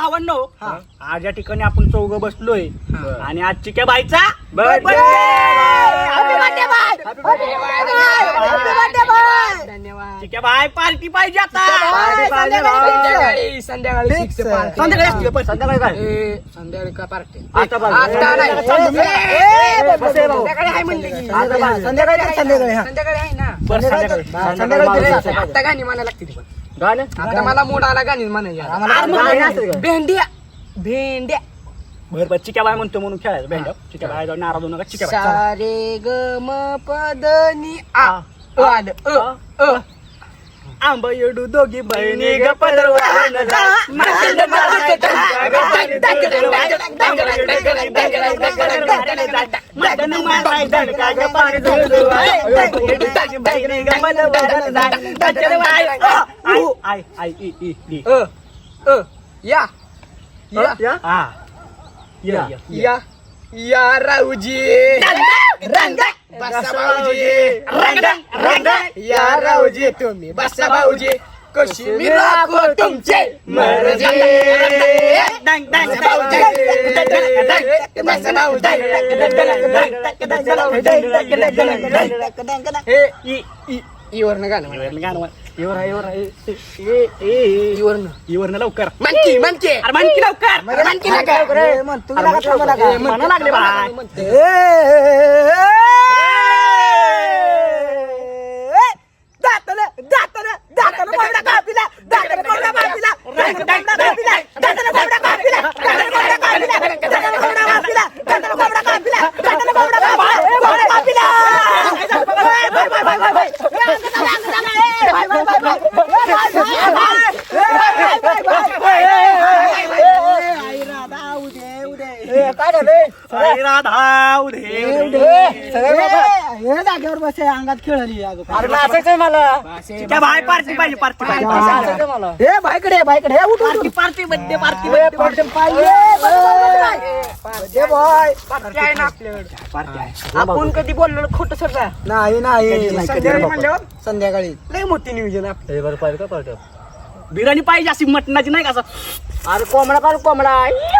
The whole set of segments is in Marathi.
भावांनो हा. आज या ठिकाणी आपण चौघ बसलोय. आणि आज चिक्या बाईचा birthday! Happy birthday, बाय! Happy birthday, बाय! Happy birthday, बाय! धन्यवाद चिक्या बाय पार्टी पाहिजे आता पाहिजे, संध्याकाळी संध्याकाळी संध्याकाळी Fix. fix party. संध्याकाळी असते का? संध्याकाळी काय ए, संध्याकाळी का पार्टी आता. आता नाही. संध्याकाळी आहे म्हणलं की. संध्याकाळी, संध्याकाळी कर, संध्याकाळी. संध्याकाळी आहे ना बरं, संध्याकाळी. आता गाणी म्हणायला लागते ती पण गाणं आता मला मूड आला गाणी म्हणायची आता. आम्हाला अरे मग गाणी गाणी असतात का? भेंड्या भेंड्या बरं बरं चिक्या बाय म्हणतो म्हणून खेळायचं भेंड चिक्या बाय जाऊन नाराज होऊ नका चिक्या बाय सारे ग म पद नि आ अ आलं अ अ आंब येडू दोघी बहिणी ग पदरवान जा. Ya. Ya. Ah. Ya. Ya. Rauji. Rangdak. Basa Ya Rauji तुम्ही बसा भाऊजी कशी मी राखो तुमचे मर्जे इवरनं गाणं इवरनं गाणं इवर आहे इवर आहे इवरनं इवरनं लवकर मनकी मनकी मनकी लवकर मनकी लवकर म्हणतो लागले बा काय झाले राधा उधे उधे सगळे हे जागेवर बसे अंगात खेळली अरे नाचायचंय मला. त्या बाय पार्टी पाहिजे पार्टी पाहिजे. मला. हे बायकडे बायकडे हे उठ पार्टी पार्टी बड्डे पार्टी ए, पार्टी पाहिजे बर्थडे बॉय पार्टी आहे ना आपल्याकडे. पार्टी आहे. आपण कधी बोललो खोट सरदा नाही नाही. संध्याकाळी म्हणल्यावर संध्याकाळी. लय मोठी नियोजन आपलं. बिर्याणी पाहिजे अशी मटणाची नाही का असं? अरे कोंबडा काढ कोंबडा.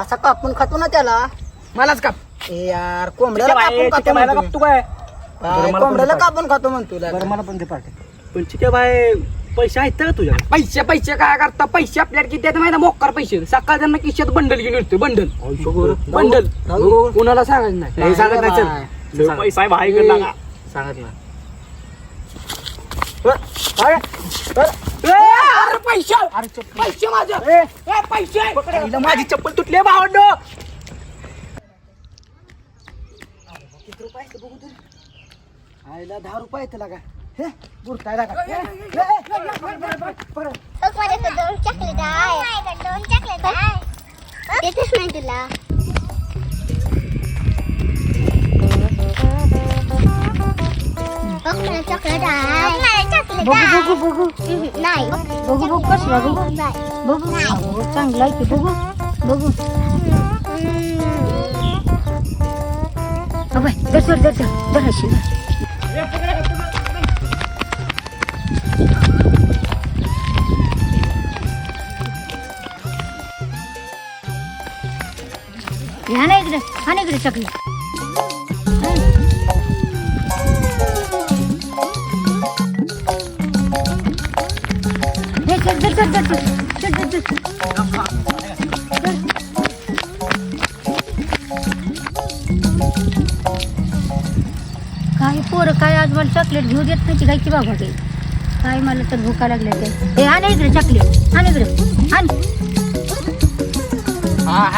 असा कापून खातो ना त्याला. मलाच का ए यार कोंबड्याला कापून खातो म्हणतो बघतो कोंबड्याला कापून खातो म्हणतो तुला. मला पण ते पार्टी पण चिक्या बाय पैसे आहेत का तुझ्या पैसे पैसे काय करता? पैसे आपल्याला किती आहेत माहिती मोकार पैसे. सकाळ त्यांना खिशात बंडल घेऊन येतो बंडल. बंडल. कुणाला सांगायचं नाही. हे सांगत नाही चल. लय पैसा आहे भाई सांगत ना अरे पैसे. पैसे माझे. ए, पैसे. माझी चप्पल तुटली भावंडो. आईला दहा रुपये येते लागा हे बुरताय लागा हे, हे, हे, परत. बघ माझ्याकडे दोन चॉकलेट आहे माझ्याकडे दोन चॉकलेट आहे देतेच नाही तुला बघ मला चॉकलेट आहे मला चॉकलेट बघू बघू बघू नाही बघू बघू कसं बघू बघू नाही चांगला आहे की बघू बघू अबे दर दर दर दर अशी ह्या ना इकडे हा ना इकडे चॉकलेट हे चल चल चल चल चल चल चल चल। पोरं काय आज मला चॉकलेट घेऊ देत नाही गायची बाबा काही काय मला तर भुका लागल्या ते हे आण इकडे चॉकलेट आण इकडे. आण.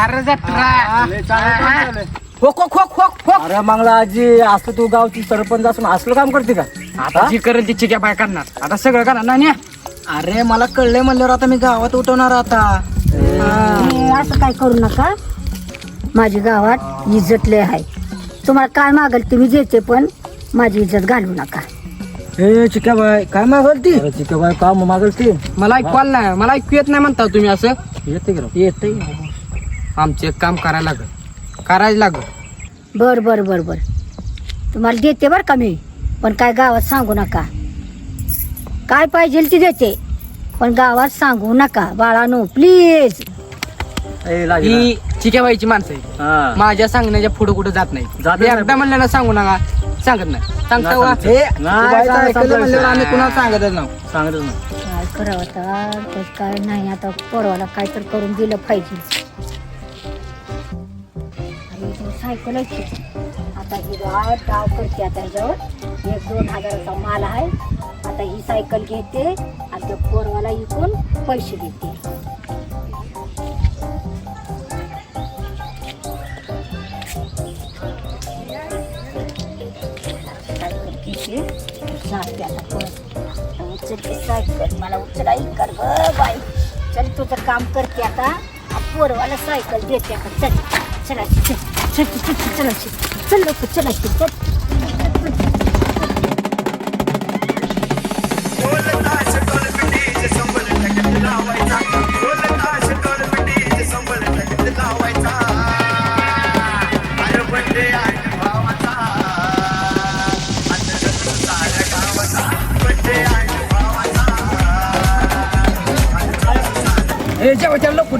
अरे जत्रा हो खो खो खो खो अरे मंगला आजी असं तू गावची सरपंच असून असलं काम करते का? आता जी करेल ती चिक्या बाय करणार. आता सगळं करणार. नाही अरे मला कळलंय म्हणल्यावर आता मी गावात उठवणार आता. हे. असं काय करू नका. माझी गावात इज्जत लय आहे. तुम्हाला काय मागल ते मी देते पण माझी इज्जत घालू नका. हे चिक्याबाई काय मागल ती चिक्याबाई काम मागल ती मला ऐकू आलं नाही मला ऐकू येत नाही म्हणता तुम्ही असं. येते येते. आमचे एक काम करायला लागल. करायला लागल. बर बर बर बर. तुम्हाला देते बर का मी पण काय गावात सांगू नका. काय पाहिजे ती देते पण गावात सांगू नका. बाळानो प्लीज ए, ही चिक्याबाईची माणसं हा. माझ्या सांगण्याच्या पुढे कुठे जात नाही. एकदा म्हणल्याला सांगू नका. सांगत नाही. सांगता नाही. नाही, ऐकलं म्हणल्यावर आम्ही. कुणाला सांगतच नाव सांगतच ना काय करावं आता? तर काय नाही आता पोरवाला काय तर करून दिलं पाहिजे. आणि तो सायकल आहे की. आता ही गाव डाव करते आता ह्याच्यावर एक दोन हजाराचा माल आहे. आता ही सायकल घेते आणि त्या पोरवाला इकून पैसे देते. जाते आता परत उचलते सायकल मला उचलाई कर ग बाई चल तुझं काम करते आता पोरवाला सायकल देते आता चल चला चल चल चल चल चला चल लोक चला चल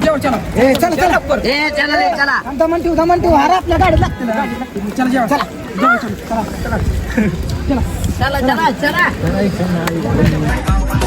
जेव्हा चला. ए चला चला. लवकर. ए चला रे चला. दमन ठेव दमन ठेव हार आपल्या गाडी लागते ना चला. जेव्हा चला. चला. चला. चला चला चला. चला.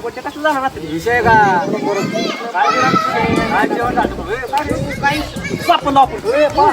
बायकोच्या कसं जाणार रात्री विषय का? काय जेवण झालं? आपण. ए, पा.